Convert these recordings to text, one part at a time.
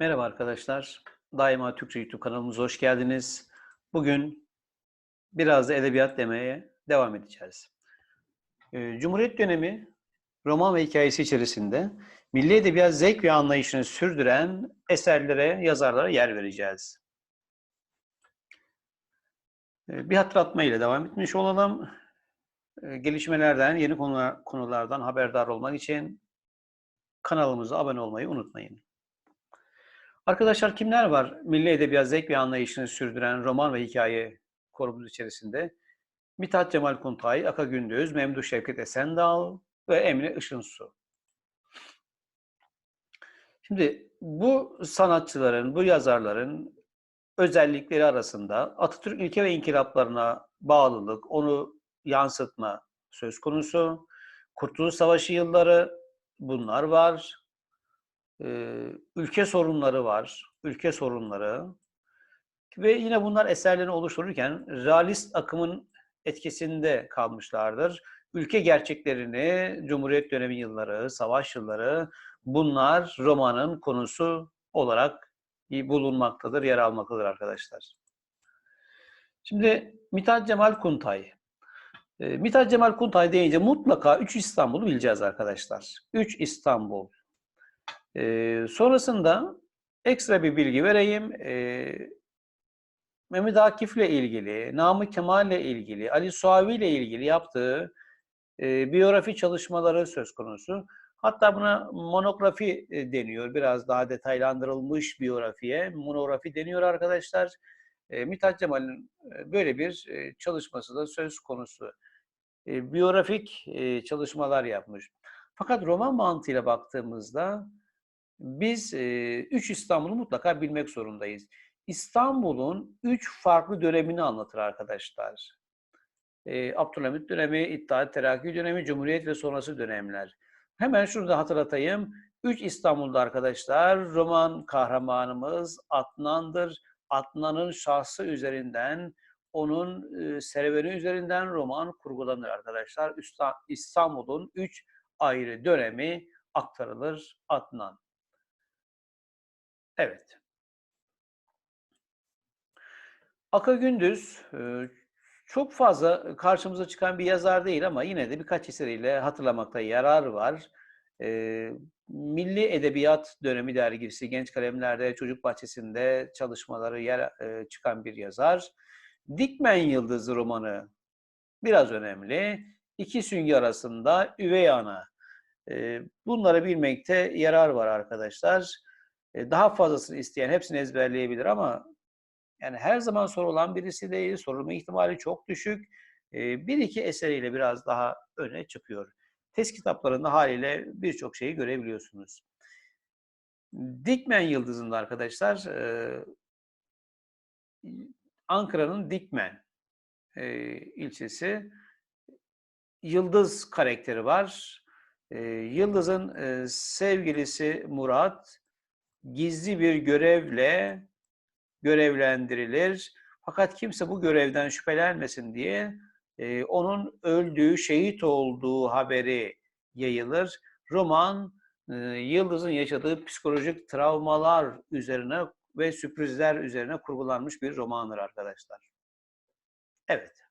Merhaba arkadaşlar. Daima Türkçe YouTube kanalımıza hoş geldiniz. Bugün biraz da edebiyat demeye devam edeceğiz. Ee, Cumhuriyet dönemi roman ve hikayesi içerisinde milli edebiyat zevk ve anlayışını sürdüren eserlere, yazarlara yer vereceğiz. Ee, Bir hatırlatma ile devam etmiş olalım. Ee, Gelişmelerden, yeni konular, konulardan haberdar olmak için kanalımıza abone olmayı unutmayın. Arkadaşlar kimler var? Milli edebiyat zevk ve anlayışını sürdüren roman ve hikaye korumuz içerisinde. Mithat Cemal Kuntay, Aka Gündüz, Memduh Şevket Esendal ve Emre Işınsu. Şimdi bu sanatçıların, bu yazarların özellikleri arasında Atatürk ilke ve inkılaplarına bağlılık, onu yansıtma söz konusu. Kurtuluş Savaşı yılları bunlar var. Ülke sorunları var. Ülke sorunları. Ve yine bunlar eserlerini oluştururken realist akımın etkisinde kalmışlardır. Ülke gerçeklerini, Cumhuriyet dönemi yılları, savaş yılları bunlar romanın konusu olarak bulunmaktadır, yer almaktadır arkadaşlar. Şimdi Mithat Cemal Kuntay. Mithat Cemal Kuntay deyince mutlaka 3 İstanbul'u bileceğiz arkadaşlar. 3 İstanbul. E, sonrasında ekstra bir bilgi vereyim. E, Mehmet Akif'le ilgili, Namık Kemal'le ilgili, Ali Suavi ile ilgili yaptığı e, biyografi çalışmaları söz konusu. Hatta buna monografi e, deniyor. Biraz daha detaylandırılmış biyografiye monografi deniyor arkadaşlar. E, Mithat Cemal'in e, böyle bir e, çalışması da söz konusu. E, biyografik e, çalışmalar yapmış. Fakat roman mantığıyla baktığımızda biz e, üç İstanbul'u mutlaka bilmek zorundayız. İstanbul'un üç farklı dönemini anlatır arkadaşlar. E, Abdülhamit dönemi, İttihat Terakki dönemi, Cumhuriyet ve sonrası dönemler. Hemen şurada hatırlatayım. Üç İstanbul'da arkadaşlar roman kahramanımız Adnan'dır. Adnan'ın şahsı üzerinden, onun serüveni üzerinden roman kurgulanır arkadaşlar. İstanbul'un üç ayrı dönemi aktarılır Adnan. Evet. Aka Gündüz çok fazla karşımıza çıkan bir yazar değil ama yine de birkaç eseriyle hatırlamakta yarar var. Milli Edebiyat Dönemi dergisi Genç Kalemler'de Çocuk Bahçesi'nde çalışmaları yer çıkan bir yazar. Dikmen Yıldızı romanı biraz önemli. İki süngü arasında üvey ana. Bunları bilmekte yarar var arkadaşlar. Daha fazlasını isteyen hepsini ezberleyebilir ama yani her zaman sorulan birisi değil, sorulma ihtimali çok düşük. Bir iki eseriyle biraz daha öne çıkıyor. Test kitaplarında haliyle birçok şeyi görebiliyorsunuz. Dikmen Yıldızı'nda arkadaşlar Ankara'nın Dikmen ilçesi Yıldız karakteri var. Yıldız'ın sevgilisi Murat gizli bir görevle görevlendirilir. Fakat kimse bu görevden şüphelenmesin diye e, onun öldüğü, şehit olduğu haberi yayılır. Roman e, Yıldız'ın yaşadığı psikolojik travmalar üzerine ve sürprizler üzerine kurgulanmış bir romandır arkadaşlar. Evet.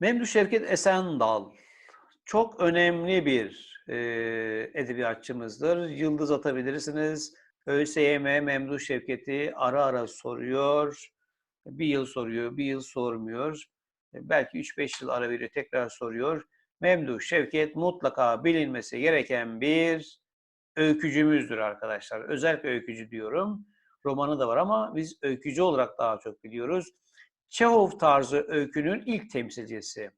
Memduh Şevket Esendal çok önemli bir e, edebiyatçımızdır. Yıldız atabilirsiniz. ÖSYM Memduh Şevket'i ara ara soruyor. Bir yıl soruyor, bir yıl sormuyor. Belki 3-5 yıl ara veriyor, tekrar soruyor. Memduh Şevket mutlaka bilinmesi gereken bir öykücümüzdür arkadaşlar. Özellikle öykücü diyorum. Romanı da var ama biz öykücü olarak daha çok biliyoruz. Çehov tarzı öykünün ilk temsilcisi.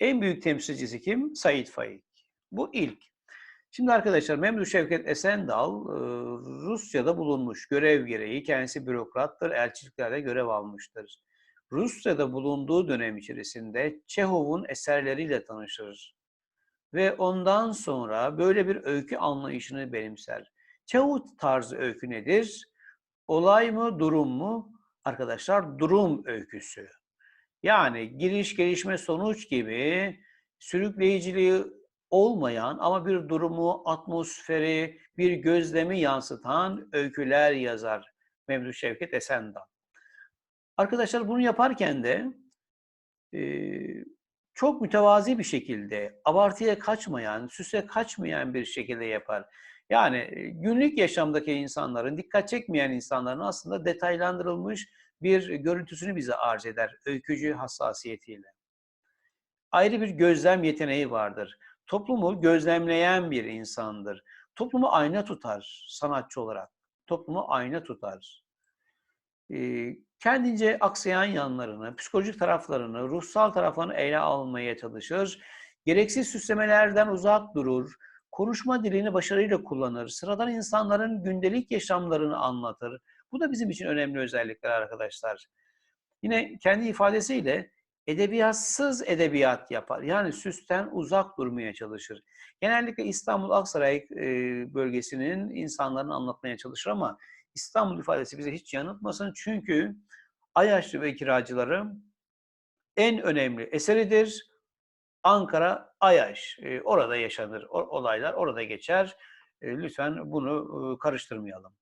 En büyük temsilcisi kim? Said Faik. Bu ilk. Şimdi arkadaşlar Memduh Şevket Esendal Rusya'da bulunmuş. Görev gereği kendisi bürokrattır, elçiliklerde görev almıştır. Rusya'da bulunduğu dönem içerisinde Çehov'un eserleriyle tanışır. Ve ondan sonra böyle bir öykü anlayışını benimser. Çehov tarzı öykü nedir? Olay mı, durum mu? Arkadaşlar durum öyküsü. Yani giriş, gelişme, sonuç gibi sürükleyiciliği olmayan ama bir durumu, atmosferi, bir gözlemi yansıtan öyküler yazar Memduh Şevket Esendal. Arkadaşlar bunu yaparken de e, çok mütevazi bir şekilde, abartıya kaçmayan, süse kaçmayan bir şekilde yapar. Yani günlük yaşamdaki insanların, dikkat çekmeyen insanların aslında detaylandırılmış bir görüntüsünü bize arz eder öykücü hassasiyetiyle. Ayrı bir gözlem yeteneği vardır. Toplumu gözlemleyen bir insandır. Toplumu ayna tutar sanatçı olarak. Toplumu ayna tutar. Kendince aksayan yanlarını, psikolojik taraflarını, ruhsal taraflarını ele almaya çalışır. Gereksiz süslemelerden uzak durur. Konuşma dilini başarıyla kullanır. Sıradan insanların gündelik yaşamlarını anlatır. Bu da bizim için önemli özellikler arkadaşlar. Yine kendi ifadesiyle edebiyatsız edebiyat yapar. Yani süsten uzak durmaya çalışır. Genellikle İstanbul Aksaray bölgesinin insanlarını anlatmaya çalışır ama İstanbul ifadesi bize hiç yanıltmasın. Çünkü Ayaşlı ve kiracıları en önemli eseridir. Ankara Ayaş. Orada yaşanır olaylar, orada geçer. Lütfen bunu karıştırmayalım.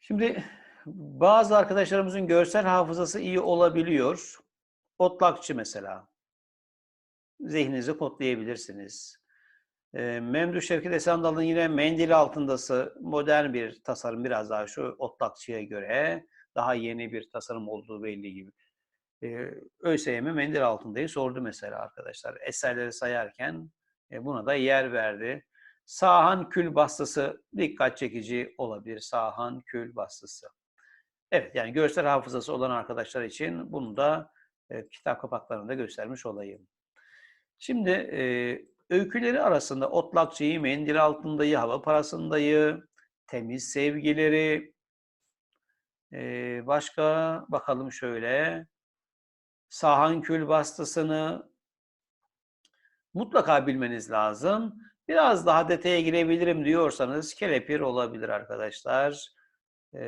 Şimdi bazı arkadaşlarımızın görsel hafızası iyi olabiliyor. Otlakçı mesela. Zihninizi kodlayabilirsiniz. E, Memduh Şevket Esendal'ın yine mendil altındası modern bir tasarım biraz daha şu otlakçıya göre daha yeni bir tasarım olduğu belli gibi. E, ÖSYM mendil altındayı sordu mesela arkadaşlar. Eserleri sayarken e, buna da yer verdi. Sahan kül bastısı dikkat çekici olabilir. Sahan kül bastısı. Evet yani görsel hafızası olan arkadaşlar için bunu da e, kitap kapaklarında göstermiş olayım. Şimdi e, öyküleri arasında Otlakçı'yı, Mendil Altında'yı, Hava Parasında'yı, Temiz Sevgileri, başka bakalım şöyle, Sahan Kül Bastısını mutlaka bilmeniz lazım. Biraz daha detaya girebilirim diyorsanız kelepir olabilir arkadaşlar. E,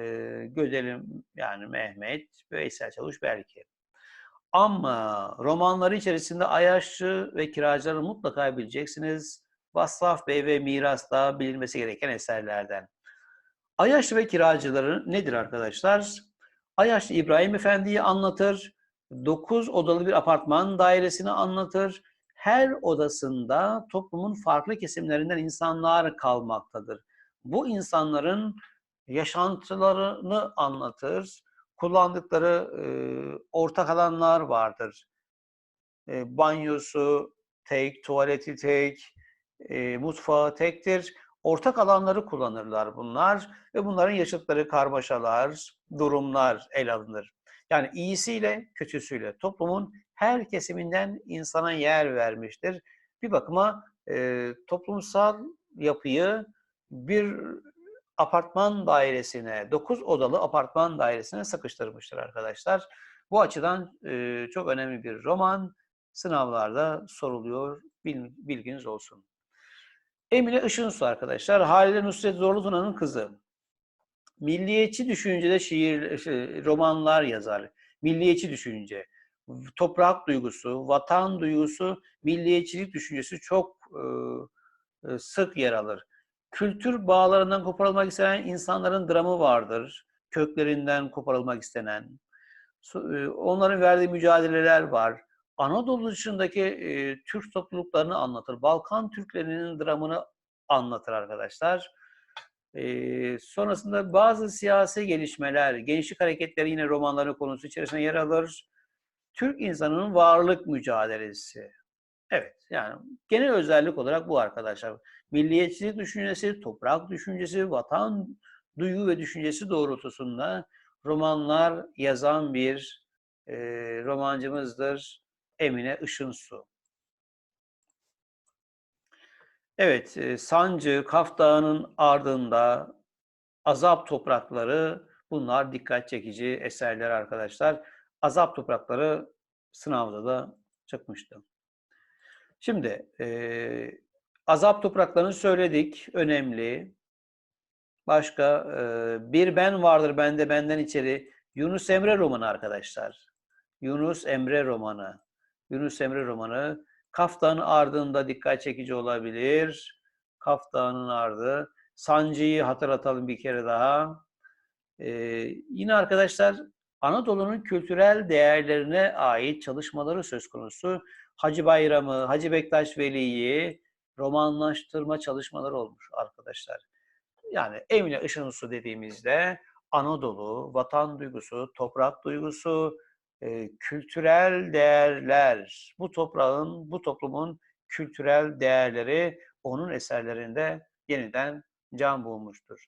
Gödelim yani Mehmet, Veysel Çavuş belki. Ama romanları içerisinde Ayaşçı ve Kiracıları mutlaka bileceksiniz. Vassaf Bey ve Miras da bilinmesi gereken eserlerden. Ayaşçı ve Kiracıları nedir arkadaşlar? Ayaşçı İbrahim Efendi'yi anlatır. 9 odalı bir apartman dairesini anlatır. Her odasında toplumun farklı kesimlerinden insanlar kalmaktadır. Bu insanların yaşantılarını anlatır kullandıkları e, ortak alanlar vardır. E, banyosu tek, tuvaleti tek, e, mutfağı tektir. Ortak alanları kullanırlar bunlar ve bunların yaşadıkları karmaşalar, durumlar el alınır. Yani iyisiyle kötüsüyle toplumun her kesiminden insana yer vermiştir. Bir bakıma e, toplumsal yapıyı bir apartman dairesine, 9 odalı apartman dairesine sıkıştırmıştır arkadaşlar. Bu açıdan e, çok önemli bir roman. Sınavlarda soruluyor, bilginiz olsun. Emine Işınsu arkadaşlar, Halide Nusret Zorlu Tuna'nın kızı. Milliyetçi düşüncede şiir, şey, romanlar yazar. Milliyetçi düşünce, toprak duygusu, vatan duygusu, milliyetçilik düşüncesi çok e, sık yer alır kültür bağlarından koparılmak istenen insanların dramı vardır. Köklerinden koparılmak istenen. E, onların verdiği mücadeleler var. Anadolu dışındaki e, Türk topluluklarını anlatır. Balkan Türklerinin dramını anlatır arkadaşlar. E, sonrasında bazı siyasi gelişmeler, gençlik hareketleri yine romanların konusu içerisinde yer alır. Türk insanının varlık mücadelesi. Evet, yani genel özellik olarak bu arkadaşlar milliyetçilik düşüncesi, toprak düşüncesi, vatan duygu ve düşüncesi doğrultusunda romanlar yazan bir e, romancımızdır Emine Işınsu. Evet, e, Sancı, Kaf Dağı'nın ardında Azap Toprakları bunlar dikkat çekici eserler arkadaşlar. Azap Toprakları sınavda da çıkmıştı. Şimdi e, Azap topraklarını söyledik. Önemli. Başka e, bir ben vardır bende benden içeri. Yunus Emre romanı arkadaşlar. Yunus Emre romanı. Yunus Emre romanı Kaftan ardında dikkat çekici olabilir. Kaftanın ardı. Sancıyı hatırlatalım bir kere daha. Ee, yine arkadaşlar Anadolu'nun kültürel değerlerine ait çalışmaları söz konusu. Hacı Bayramı, Hacı Bektaş Veli'yi romanlaştırma çalışmaları olmuş arkadaşlar. Yani Emine Işınsu dediğimizde Anadolu, vatan duygusu, toprak duygusu, e, kültürel değerler, bu toprağın, bu toplumun kültürel değerleri onun eserlerinde yeniden can bulmuştur.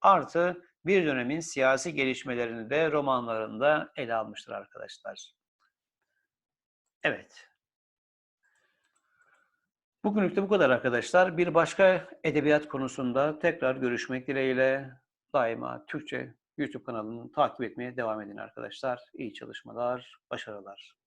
Artı bir dönemin siyasi gelişmelerini de romanlarında ele almıştır arkadaşlar. Evet. Bugünlük de bu kadar arkadaşlar. Bir başka edebiyat konusunda tekrar görüşmek dileğiyle daima Türkçe YouTube kanalını takip etmeye devam edin arkadaşlar. İyi çalışmalar, başarılar.